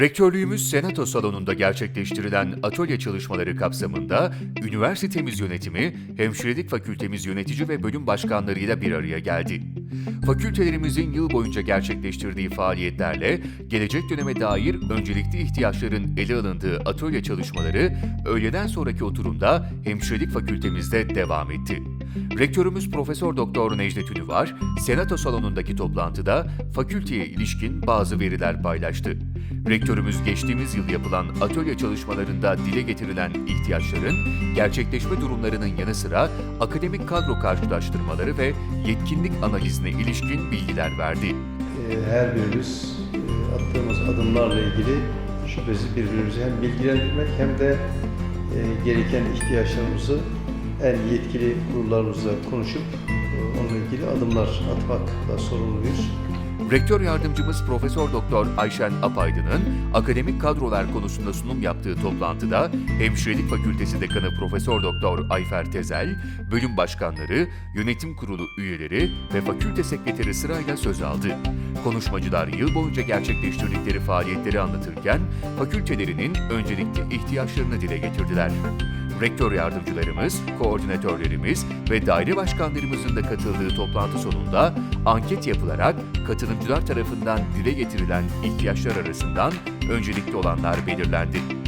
Rektörlüğümüz Senato salonunda gerçekleştirilen atölye çalışmaları kapsamında üniversitemiz yönetimi, hemşirelik fakültemiz yönetici ve bölüm başkanlarıyla bir araya geldi. Fakültelerimizin yıl boyunca gerçekleştirdiği faaliyetlerle gelecek döneme dair öncelikli ihtiyaçların ele alındığı atölye çalışmaları öğleden sonraki oturumda hemşirelik fakültemizde devam etti. Rektörümüz Profesör Doktor Necdet Ünüvar, Senato salonundaki toplantıda fakülteye ilişkin bazı veriler paylaştı. Rektörümüz geçtiğimiz yıl yapılan atölye çalışmalarında dile getirilen ihtiyaçların gerçekleşme durumlarının yanı sıra akademik kadro karşılaştırmaları ve yetkinlik analizine ilişkin bilgiler verdi. Ee, her birimiz e, attığımız adımlarla ilgili şüphesiz birbirimizi hem bilgilendirmek hem de e, gereken ihtiyaçlarımızı en yetkili kurullarımızla konuşup e, onunla ilgili adımlar atmakla sorumluyuz. Rektör yardımcımız Profesör Doktor Ayşen Apaydın'ın akademik kadrolar konusunda sunum yaptığı toplantıda Hemşirelik Fakültesi Dekanı Profesör Doktor Ayfer Tezel, bölüm başkanları, yönetim kurulu üyeleri ve fakülte sekreteri sırayla söz aldı. Konuşmacılar yıl boyunca gerçekleştirdikleri faaliyetleri anlatırken fakültelerinin öncelikli ihtiyaçlarını dile getirdiler. Rektör yardımcılarımız, koordinatörlerimiz ve daire başkanlarımızın da katıldığı toplantı sonunda anket yapılarak katılımcılar tarafından dile getirilen ihtiyaçlar arasından öncelikli olanlar belirlendi.